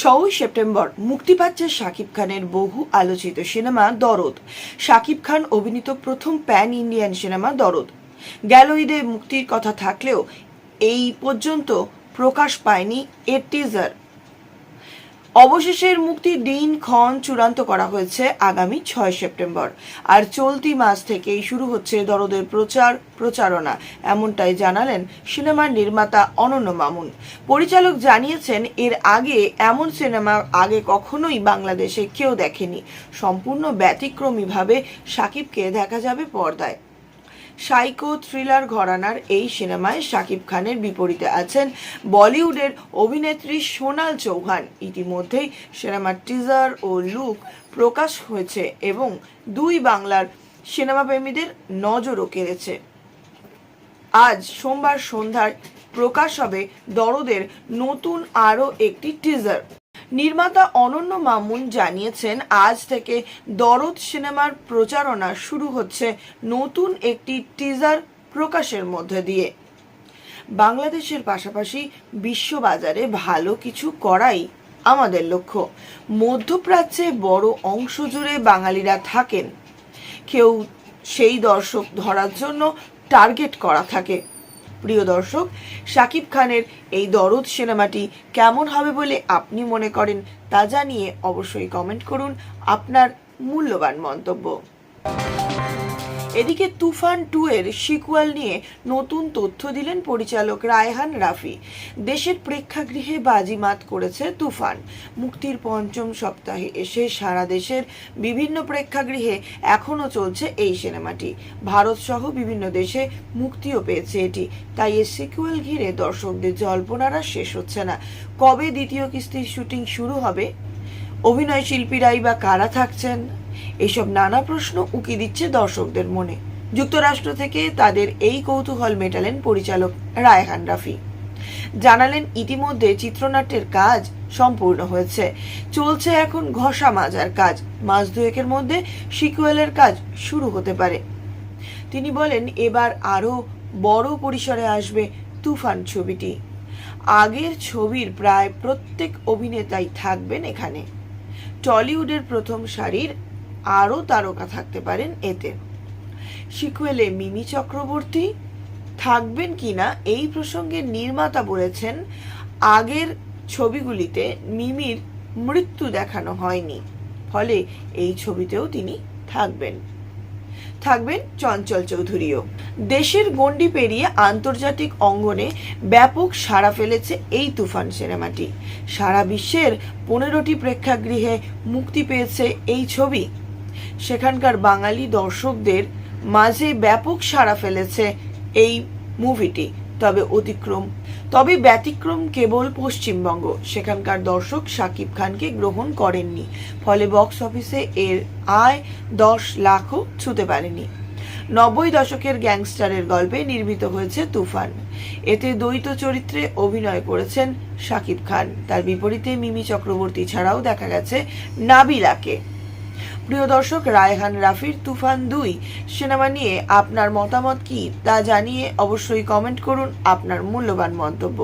ছয়ই সেপ্টেম্বর মুক্তি পাচ্ছে শাকিব খানের বহু আলোচিত সিনেমা দরদ। শাকিব খান অভিনীত প্রথম প্যান ইন্ডিয়ান সিনেমা দরদ। গেল ঈদে মুক্তির কথা থাকলেও এই পর্যন্ত প্রকাশ পায়নি এর টিজার অবশেষে মুক্তি দিন ক্ষণ চূড়ান্ত করা হয়েছে আগামী ছয় সেপ্টেম্বর। আর চলতি মাস থেকেই শুরু হচ্ছে দরদের প্রচার, প্রচারণা, এমনটাই জানালেন সিনেমার নির্মাতা অনন্য মামুন। পরিচালক জানিয়েছেন, এর আগে এমন সিনেমা আগে কখনোই বাংলাদেশে কেউ দেখেনি। সম্পূর্ণ ব্যতিক্রমীভাবে সাকিবকে দেখা যাবে পর্দায়। সাইকো থ্রিলার ঘরানার এই সিনেমায় শাকিব খানের বিপরীতে আছেন বলিউডের অভিনেত্রী সোনাল চৌহান। ইতিমধ্যেই সিনেমার টিজার ও লুক প্রকাশ হয়েছে এবং দুই বাংলার সিনেমাপ্রেমীদের নজরও কেড়েছে। আজ সোমবার সন্ধ্যায় প্রকাশ হবে দরদের নতুন আরও একটি টিজার নির্মাতা অনন্য মামুন জানিয়েছেন, আজ থেকে দরদ সিনেমার প্রচারণা শুরু হচ্ছে নতুন একটি টিজার প্রকাশের মধ্যে দিয়ে। বাংলাদেশের পাশাপাশি বিশ্ববাজারে ভালো কিছু করাই আমাদের লক্ষ্য। মধ্যপ্রাচ্যে বড় অংশ জুড়ে বাঙালিরা থাকেন। কেউ সেই দর্শক ধরার জন্য টার্গেট করা থাকে। প্রিয় দর্শক, শাকিব খানের এই দরদ সিনেমাটি কেমন হবে বলে আপনি মনে করেন তা জানিয়ে অবশ্যই কমেন্ট করুন আপনার মূল্যবান মন্তব্য। এদিকে তুফান টু এর সিকুয়াল নিয়ে নতুন তথ্য দিলেন পরিচালক রায়হান রাফি। দেশের প্রেক্ষাগৃহে বাজিমাত করেছে তুফান। মুক্তির পঞ্চম সপ্তাহে এসে সারা দেশের বিভিন্ন প্রেক্ষাগৃহে এখনও চলছে এই সিনেমাটি। ভারত সহ বিভিন্ন দেশে মুক্তিও পেয়েছে এটি। তাই এর সিকুয়াল ঘিরে দর্শকদের জল্পনারা শেষ হচ্ছে না। কবে দ্বিতীয় কিস্তির শুটিং শুরু হবে? অভিনয় শিল্পীরাই বা কারা থাকছেন? এসব নানা প্রশ্ন উকি দিচ্ছে দর্শকদের মনে। যুক্তরাষ্ট্র থেকে তাদের এই কৌতূহল মেটালেন পরিচালক রায়হান রাফি। জানালেন, ইতিমধ্যে চিত্রনাট্যের কাজ সম্পূর্ণ হয়েছে। চলছে এখন ঘষা মাজার কাজ। মাস দুয়েকের মধ্যে সিকুয়েলের কাজ শুরু হতে পারে। তিনি বলেন, এবার আরও বড় পরিসরে আসবে তুফান ছবিটি। আগের ছবির প্রায় প্রত্যেক অভিনেতাই থাকবেন এখানে। টলিউডের প্রথম সারির আরও তারকা থাকতে পারেন এতে। সিকুয়েলে মিমি চক্রবর্তী থাকবেন কিনা এই প্রসঙ্গে নির্মাতা বলেছেন, আগের ছবিগুলিতে মিমির মৃত্যু দেখানো হয়নি, ফলে এই ছবিতেও তিনি থাকবেন। থাকবেন চঞ্চল চৌধুরীও। দেশের গণ্ডি পেরিয়ে আন্তর্জাতিক অঙ্গনে ব্যাপক সাড়া ফেলেছে এই তুফান সিনেমাটি। সারা বিশ্বের পনেরোটি প্রেক্ষাগৃহে মুক্তি পেয়েছে এই ছবি। সেখানকার বাঙালি দর্শকদের মাঝে ব্যাপক সাড়া ফেলেছে এই মুভিটি, তবে অতিক্রম। তবে ব্যতিক্রম কেবল পশ্চিমবঙ্গ, সেখানকার দর্শক শাকিব খানকে গ্রহণ করেননি, ফলে বক্স অফিসে এর আয় দশ লাখও ছুতে পারেনি। নব্বই দশকের গ্যাংস্টারের গল্পে নির্মিত হয়েছে তুফান। এতে দ্বৈত চরিত্রে অভিনয় করেছেন শাকিব খান। তার বিপরীতে মিমি চক্রবর্তী ছাড়াও দেখা গেছে নাবিলাকে। প্রিয় দর্শক, রায়হান রাফির তুফান দুই সিনেমা নিয়ে আপনার মতামত কি তা জানিয়ে অবশ্যই কমেন্ট করুন আপনার মূল্যবান মন্তব্য।